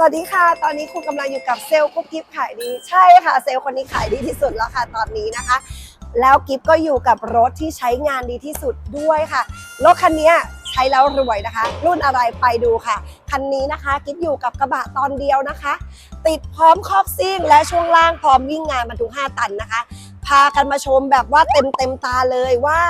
สวัสดีค่ะ ตอนนี้คุณกำลังอยู่กับเซลล์กุ๊กกิ๊บขายดี ใช่ค่ะ เซลล์คนนี้ขายดีที่สุดแล้วค่ะตอนนี้นะคะ แล้วกิ๊บก็อยู่กับรถที่ใช้งานดีที่สุดด้วยค่ะ รถคันนี้ใช้แล้วรวยนะคะ รุ่นอะไรไปดูค่ะ คันนี้นะคะกิ๊บอยู่กับกระบะตอนเดียวนะคะ ติดพร้อมคอกซิ่งและช่วงล่างพร้อมวิ่งงานบรรทุก5ตันนะคะ พากันมาชมแบบว่าเต็มเต็มตาเลยว่า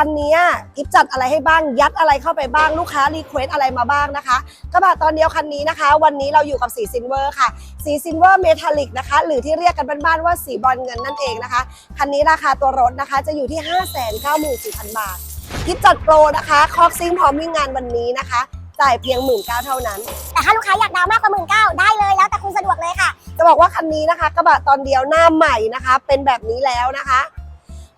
คันนี้กิฟจัดอะไรให้บ้างยัดอะไรเข้าไปบ้างลูกค้ารีเควสอะไรมาบ้างนะคะกระบะตอนเดียวคันนี้นะคะ วันนี้เราอยู่กับสีซินเวอร์ค่ะ สีซินเวอร์เมทัลลิกนะคะ หรือที่เรียกกันบ้านๆว่าสีบอลเงินนั่นเองนะคะ คันนี้ราคาตัวรถนะคะจะอยู่ที่ 594,000 บาทกิฟจัดโปรนะคะคอกซิ่งพร้อมวิ่งงานวันนี้นะคะจ่ายเพียง1 9ื่นเท่านั้น แต่ถ้าลูกค้าอยากดาวน์มากกว่าหมื่นเก้าได้เลยแล้วแต่คุณสะดวกเลยค่ะ จะบอกว่าคันนี้นะคะ กระบะตอนเดียวหน้าใหม่นะคะ เป็นแบบนี้แล้วนะคะ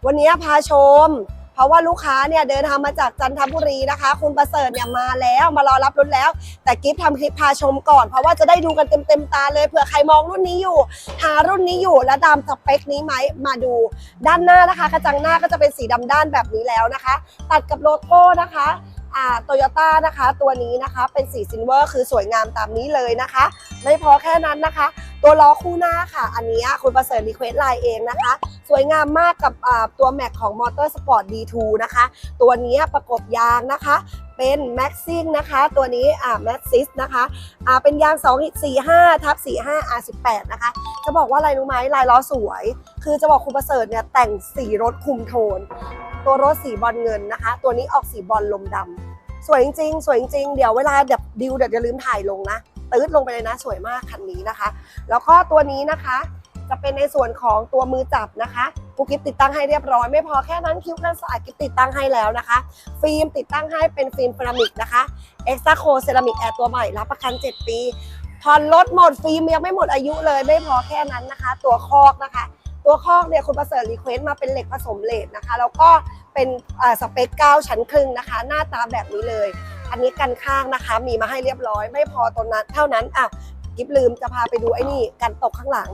วันนี้พาชมเพ ราะว่าลูกค้าเนี่ยเดินทางมาจากจันทบุรีนะคะ คุณประเสริฐเนี่ยมาแล้วมารอรับรุ่นแล้ว แต่กิฟทำคลิปพาชมก่อน เพราะว่าจะได้ดูกันเต็มๆตาเลยเผื่อใครมองรุ่นนี้อยู่ หารุ่นนี้อยู่และตามสเปคนี้ไหมมาดู ด้านหน้านะคะ กระจังหน้าก็จะเป็นสีดำด้านแบบนี้แล้วนะคะ ตัดกับโลโก้นะคะ โตโยต้านะคะตัวนี้นะคะเป็นสีซิลเวอร์คือสวยงามตามนี้เลยนะคะ ไม่พอแค่นั้นนะคะ ตัวล้อคู่หน้าค่ะ อันนี้คุณประเสริฐรีเควสไลน์เองนะคะ สวยงามมากกับตัวแม็กของมอเตอร์สปอร์ต D2 นะคะ ตัวนี้ประกบยางนะคะ เป็นแม็กซิ่งนะคะ ตัวนี้อ่าแม็กซิสนะคะอ่าเป็นยาง 245ทับ45 R18 นะคะ จะบอกว่าอะไรรู้ไหมลายล้อสวย คือจะบอกคุณประเสริฐเนี่ยแต่งสีรถคุมโทน ตัวรถสีบอลเงินนะคะ ตัวนี้ออกสีบอลลมดำสวยจริงๆ สวยจริงๆ เดี๋ยวเวลาเดี๋ยวดิวเดี๋ยวอย่าลืมถ่ายลงนะตืดลงไปเลยนะ สวยมากคันนี้นะคะ แล้วก็ตัวนี้นะคะ จะเป็นในส่วนของตัวมือจับนะคะกูกิฟติดตั้งให้เรียบร้อย ไม่พอแค่นั้นคิ้วกันสะอาดกิฟติดตั้งให้แล้วนะคะ ฟิล์มติดตั้งให้เป็นฟิล์มเซรามิกนะคะเอ็กซ์ตร้าโคเซรามิกแอร์ตัวใหม่รับประกัน 7 ปีผ่อนรถหมดฟิล์มยังไม่หมดอายุเลย ไม่พอแค่นั้นนะคะ ตัวคอกนะคะ ตัวคอกเนี่ยคุณประเสริฐรีเควสมาเป็นเหล็กผสมเลดนะคะ แล้วก็เป็นอ่าสเปค9ชั้นครึ่งนะคะ หน้าตาแบบนี้เลย อันนี้กันข้างนะคะ มีมาให้เรียบร้อย ไม่พอตัวนั้น เท่านั้นอะกิฟลืมจะพาไปดูไอ้นี่กันตกข้างหลัง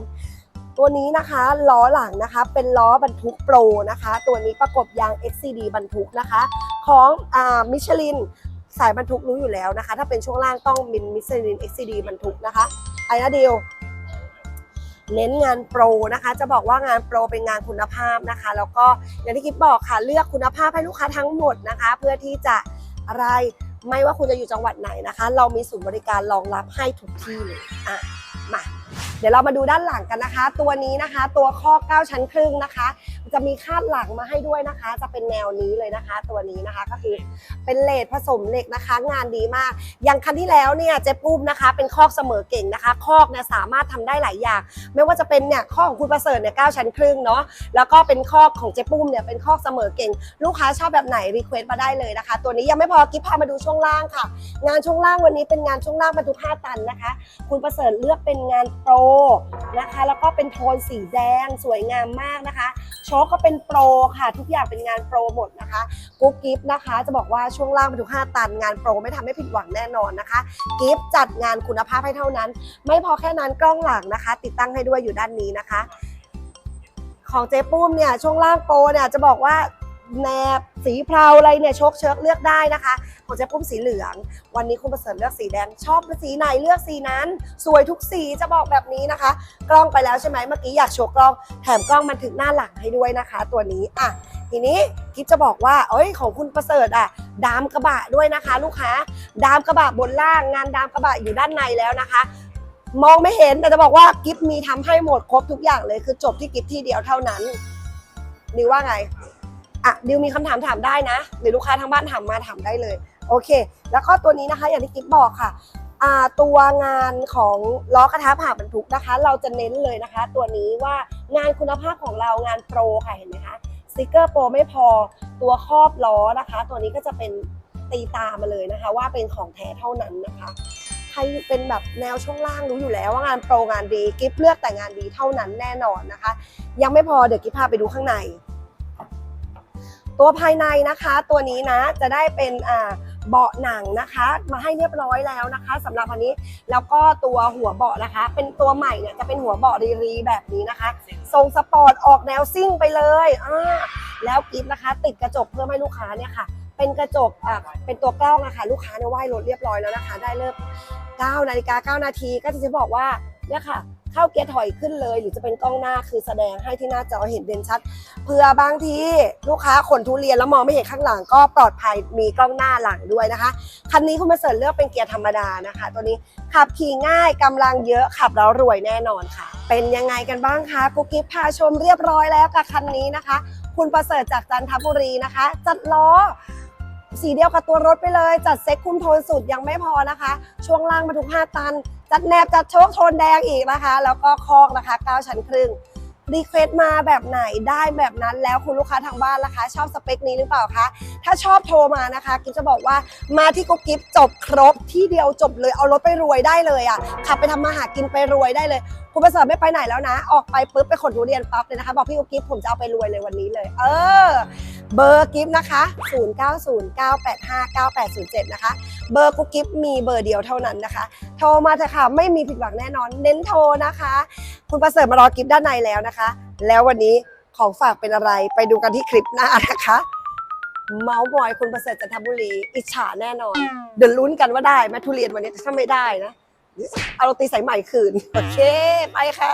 ตัวนี้นะคะล้อหลังนะคะ เป็นล้อบรรทุกโปรนะคะ ตัวนี้ประกบยาง XCD บรรทุกนะคะ ของอ่ามิชลินสายบรรทุกรู้อยู่แล้วนะคะ ถ้าเป็นช่วงล่างต้องมินมิชลิน XCD บรรทุกนะคะไอ้นะเดียว เน้นงานโปรนะคะ จะบอกว่างานโปรเป็นงานคุณภาพนะคะ แล้วก็อย่างที่คิดบอกค่ะเลือกคุณภาพให้ลูกค้าทั้งหมดนะคะ เพื่อที่จะอะไรไม่ว่าคุณจะอยู่จังหวัดไหนนะคะ เรามีศูนย์บริการรองรับให้ทุกที่เลยอะมา เดี๋ยวเรามาดูด้านหลังกันนะคะ ตัวนี้นะคะ ตัวข้อ 9 ชั้นครึ่งนะคะ จะมีคาดหลังมาให้ด้วยนะคะ จะเป็นแนวนี้เลยนะคะ ตัวนี้นะคะก็คือเป็นเลดผสมเหล็กนะคะ งานดีมาก อย่างคันที่แล้วเนี่ยเจ๊ปุ้มนะคะ เป็นคอกเสมอเก่งนะคะคอกเนี่ยสามารถทำได้หลายอย่าง ไม่ว่าจะเป็นเนี่ยข้อของคุณประเสริฐเนี่ยเก้าชั้นครึ่งเนาะแล้วก็เป็นข้อของเจ๊ปุ้มเนี่ยเป็นข้อเสมอเก่ง ลูกค้าชอบแบบไหนรีเควสต์มาได้เลยนะคะ ตัวนี้ยังไม่พอกิ๊บพามาดูช่วงล่างค่ะ งานช่วงล่างวันนี้เป็นงานช่วงล่างบรรทุก5ตันนะคะ คุณประเสริฐเลือกเป็นงานโปรนะคะ แล้วก็เป็นโทนสีแดงสวยงามมากนะคะ โชคก็เป็นโปรค่ะ ทุกอย่างเป็นงานโปรหมดนะคะกุ๊กกิ๊บนะคะ จะบอกว่าช่วงล่างบรรทุก5ตันงานโปรไม่ทำให้ผิดหวังแน่นอนนะคะ กิฟจัดงานคุณภาพให้เท่านั้น ไม่พอแค่นั้นกล้องหลังนะคะ ติดตั้งให้ด้วยอยู่ด้านนี้นะคะ ของเจ๊ปุ้มเนี่ยช่วงล่างโปรเนี่ยจะบอกว่าแนบสีเพลาอะไรเนี่ยชคเชิกเลือกได้นะคะ ของเจ๊ปุ้มสีเหลือง วันนี้คุณประเสริฐเลือกสีแดง ชอบสีไหนเลือกสีนั้น สวยทุกสีจะบอกแบบนี้นะคะ กล้องไปแล้วใช่ไหมเมื่อกี้อยากโชว์กล้อง แถมกล้องมันถึงหน้าหลังให้ด้วยนะคะ ตัวนี้อะทีนี้คิดจะบอกว่าเอ้ยของคุณประเสริฐอะดามกระบะด้วยนะคะ ลูกค้า ดามกระบะบนล่างงานดามกระบะอยู่ด้านในแล้วนะคะมองไม่เห็นแต่จะบอกว่ากิฟมีทำให้หมดครบทุกอย่างเลยคือจบที่กิฟที่เดียวเท่านั้นดิวว่าไงอะดิวมีคำถามถามได้นะ หรือลูกค้าทางบ้านถามมาถามได้เลย โอเค แล้วก็ตัวนี้นะคะอย่างที่กิฟบอกค่ะตัวงานของล้อกระทะผ่าบรรทุกนะคะ เราจะเน้นเลยนะคะ ตัวนี้ว่างานคุณภาพของเรางานโปรค่ะเห็นไหมคะสติกเกอร์โปรไม่พอตัวครอบล้อนะคะ ตัวนี้ก็จะเป็นตีตามาเลยนะคะ ว่าเป็นของแท้เท่านั้นนะคะใครเป็นแบบแนวช่วงล่างรู้อยู่แล้วว่างานโปรงานดีกิฟเลือกแต่งานดีเท่านั้นแน่นอนนะคะ ยังไม่พอเดี๋ยวกิฟพาไปดูข้างใน ตัวภายในนะคะ ตัวนี้นะจะได้เป็นอ่า เบาะหนังนะคะ มาให้เรียบร้อยแล้วนะคะสำหรับอันนี้แล้วก็ตัวหัวเบาะนะคะ เป็นตัวใหม่เนี่ยจะเป็นหัวเบาะรีๆแบบนี้นะคะ ทรงสปอร์ตออกแนวซิ่งไปเลยอ่าแล้วกิฟนะคะ ติดกระจกเพื่อให้ลูกค้าเนี่ยค่ะเป็นกระจกอะเป็นตัวกล้องอะค่ะลูกค้าเนี่ยไหว้รถเรียบร้อยแล้วนะคะ ได้เลิก9นาฬิกา9นาทีก็จะบอกว่าเนี่ยค่ะ เข้าเกียร์ถอยขึ้นเลย หรือจะเป็นกล้องหน้าคือแสดงให้ที่หน้าจอเห็นเด่นชัด เพื่อบางทีลูกค้าขนทุเรียนแล้วมองไม่เห็นข้างหลังก็ปลอดภัยมีกล้องหน้าหลังด้วยนะคะ คันนี้คุณมาเสริร์เลือกเป็นเกียร์ธรรมดานะคะ ตัวนี้ขับขี่ง่ายกำลังเยอะขับแล้วรวยแน่นอนค่ะ เป็นยังไงกันบ้างคะกุ๊กกิ๊บพาชมเรียบร้อยแล้วกับคันนี้นะคะ คุณประเสริฐจากจันทบุรีนะคะ จัดล้อสีเดียวกับตัวรถไปเลย จัดเซ็ตคุมโทนสุดยังไม่พอนะคะ ช่วงล่างบรรทุก 5 ตัน จัดแนบจัดโชคโทนแดงอีกนะคะ แล้วก็คอกนะคะ 9 ชั้นครึ่งรีเควสมาแบบไหนได้แบบนั้นแล้วคุณลูกค้าทางบ้านล่ะคะ ชอบสเปคนี้หรือเปล่าคะ ถ้าชอบโทรมานะคะ กิ๊บจะบอกว่ามาที่กุ๊กกิ๊บจบครบที่เดียวจบเลยเอารถไปรวยได้เลยอะขับไปทำมาหากินไปรวยได้เลย คุณประเสริฐไม่ไปไหนแล้วนะ ออกไปปุ๊บไปขนทุเรียนปั๊บเลยนะคะ บอกพี่กุ๊กกิ๊บผมจะเอาไปรวยเลยวันนี้เลย เออ เบอร์กิฟนะคะ 0909859807 นะคะ เบอร์กุ๊กกิ๊บมีเบอร์เดียวเท่านั้นนะคะ โทรมาเถอะค่ะ ไม่มีผิดหวังแน่นอน เน้นโทรนะคะ คุณประเสริฐมารอกิฟด้านในแล้วนะคะ แล้ววันนี้ของฝากเป็นอะไร ไปดูกันที่คลิปหน้านะคะ เมาส์มอยคุณประเสริฐจันทบุรี อิจฉาแน่นอน เดี๋ยวลุ้นกันว่าได้ไหมทุเรียนวันนี้แต่ถ้าไม่ได้นะ เอาโรตีสายใหม่คืน โอเค ไปค่ะ